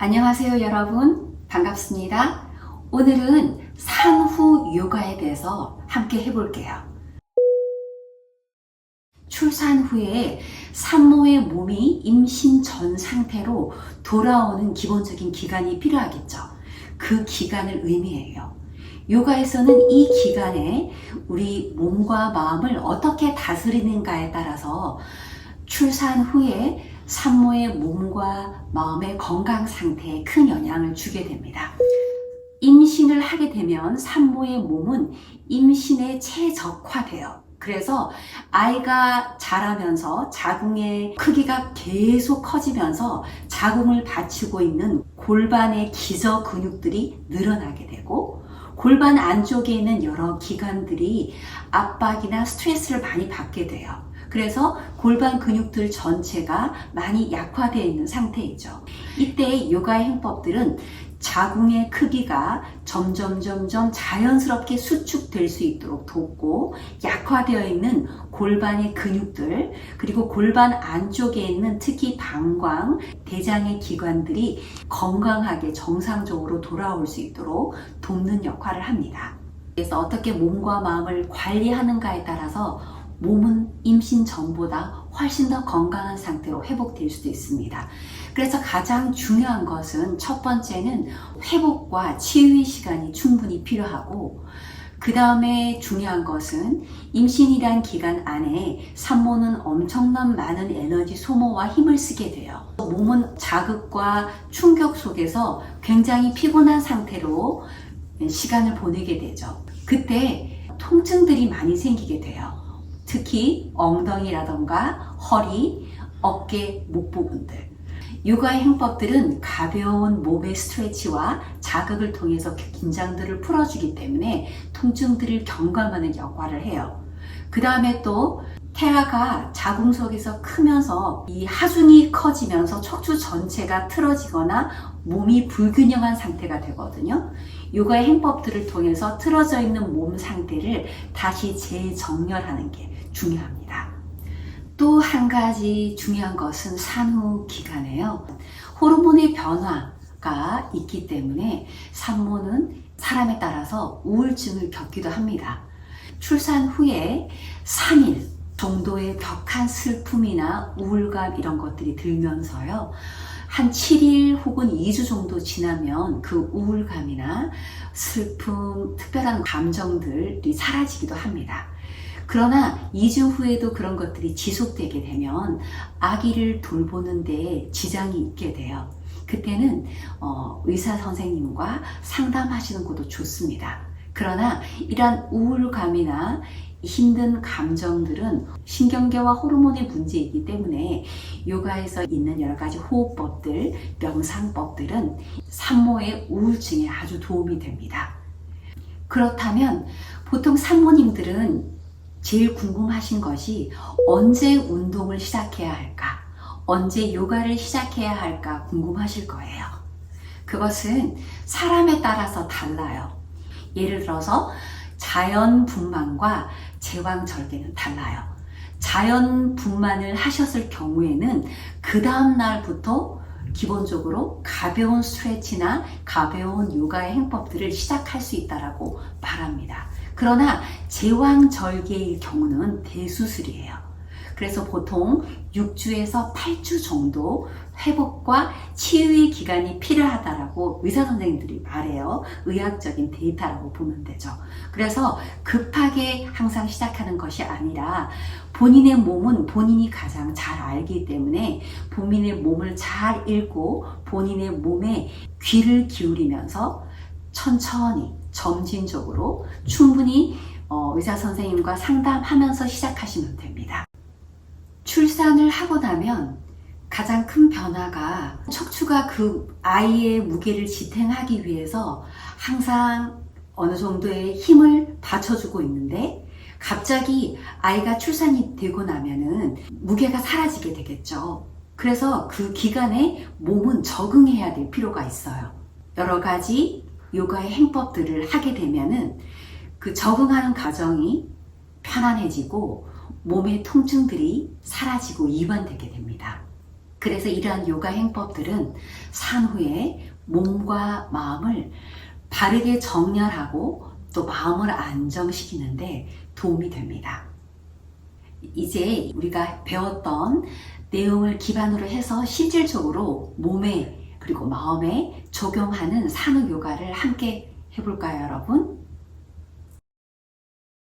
안녕하세요, 여러분. 반갑습니다. 오늘은 산후 요가에 대해서 함께 해볼게요. 출산 후에 산모의 몸이 임신 전 상태로 돌아오는 기본적인 기간이 필요하겠죠. 그 기간을 의미해요. 요가에서는 이 기간에 우리 몸과 마음을 어떻게 다스리는가에 따라서 출산 후에 산모의 몸과 마음의 건강 상태에 큰 영향을 주게 됩니다. 임신을 하게 되면 산모의 몸은 임신에 최적화돼요. 그래서 아이가 자라면서 자궁의 크기가 계속 커지면서 자궁을 받치고 있는 골반의 기저 근육들이 늘어나게 되고 골반 안쪽에 있는 여러 기관들이 압박이나 스트레스를 많이 받게 돼요. 그래서 골반 근육들 전체가 많이 약화되어 있는 상태이죠. 이때 요가의 행법들은 자궁의 크기가 점점 점점 자연스럽게 수축될 수 있도록 돕고 약화되어 있는 골반의 근육들 그리고 골반 안쪽에 있는 특히 방광, 대장의 기관들이 건강하게 정상적으로 돌아올 수 있도록 돕는 역할을 합니다. 그래서 어떻게 몸과 마음을 관리하는가에 따라서 몸은 임신 전보다 훨씬 더 건강한 상태로 회복될 수도 있습니다. 그래서 가장 중요한 것은 첫 번째는 회복과 치유의 시간이 충분히 필요하고 그 다음에 중요한 것은 임신이란 기간 안에 산모는 엄청난 많은 에너지 소모와 힘을 쓰게 돼요. 몸은 자극과 충격 속에서 굉장히 피곤한 상태로 시간을 보내게 되죠. 그때 통증들이 많이 생기게 돼요. 특히 엉덩이라던가 허리, 어깨, 목 부분들. 요가의 행법들은 가벼운 몸의 스트레치와 자극을 통해서 긴장들을 풀어주기 때문에 통증들을 경감하는 역할을 해요. 그 다음에 또 태아가 자궁 속에서 크면서 이 하중이 커지면서 척추 전체가 틀어지거나 몸이 불균형한 상태가 되거든요. 요가의 행법들을 통해서 틀어져 있는 몸 상태를 다시 재정렬하는 게 중요합니다. 또 한 가지 중요한 것은 산후 기간에요. 호르몬의 변화가 있기 때문에 산모는 사람에 따라서 우울증을 겪기도 합니다. 출산 후에 3일 정도의 격한 슬픔이나 우울감 이런 것들이 들면서요. 한 7일 혹은 2주 정도 지나면 그 우울감이나 슬픔, 특별한 감정들이 사라지기도 합니다. 그러나 2주 후에도 그런 것들이 지속되게 되면 아기를 돌보는데 지장이 있게 돼요. 그때는 어, 의사 선생님과 상담하시는 것도 좋습니다. 그러나 이러한 우울감이나 힘든 감정들은 신경계와 호르몬의 문제이기 때문에 요가에서 있는 여러 가지 호흡법들, 명상법들은 산모의 우울증에 아주 도움이 됩니다. 그렇다면 보통 산모님들은 제일 궁금하신 것이 언제 운동을 시작해야 할까? 언제 요가를 시작해야 할까 궁금하실 거예요. 그것은 사람에 따라서 달라요. 예를 들어서 자연 분만과 제왕 절개는 달라요. 자연 분만을 하셨을 경우에는 그 다음 날부터 기본적으로 가벼운 스트레치나 가벼운 요가의 행법들을 시작할 수 있다라고 말합니다. 그러나 제왕절개의 경우는 대수술이에요. 그래서 보통 6주에서 8주 정도 회복과 치유의 기간이 필요하다라고 의사 선생님들이 말해요. 의학적인 데이터라고 보면 되죠. 그래서 급하게 항상 시작하는 것이 아니라 본인의 몸은 본인이 가장 잘 알기 때문에 본인의 몸을 잘 읽고 본인의 몸에 귀를 기울이면서 천천히 점진적으로 충분히 어, 의사 선생님과 상담하면서 시작하시면 됩니다. 출산을 하고 나면 가장 큰 변화가 척추가 그 아이의 무게를 지탱하기 위해서 항상 어느 정도의 힘을 받쳐주고 있는데 갑자기 아이가 출산이 되고 나면은 무게가 사라지게 되겠죠. 그래서 그 기간에 몸은 적응해야 될 필요가 있어요. 여러 가지 요가의 행법들을 하게 되면은 그 적응하는 과정이 편안해지고 몸의 통증들이 사라지고 이완되게 됩니다. 그래서 이러한 요가 행법들은 산 후에 몸과 마음을 바르게 정렬하고 또 마음을 안정시키는데 도움이 됩니다. 이제 우리가 배웠던 내용을 기반으로 해서 실질적으로 몸에 그리고 마음에 적용하는 산후 요가를 함께 해볼까요, 여러분?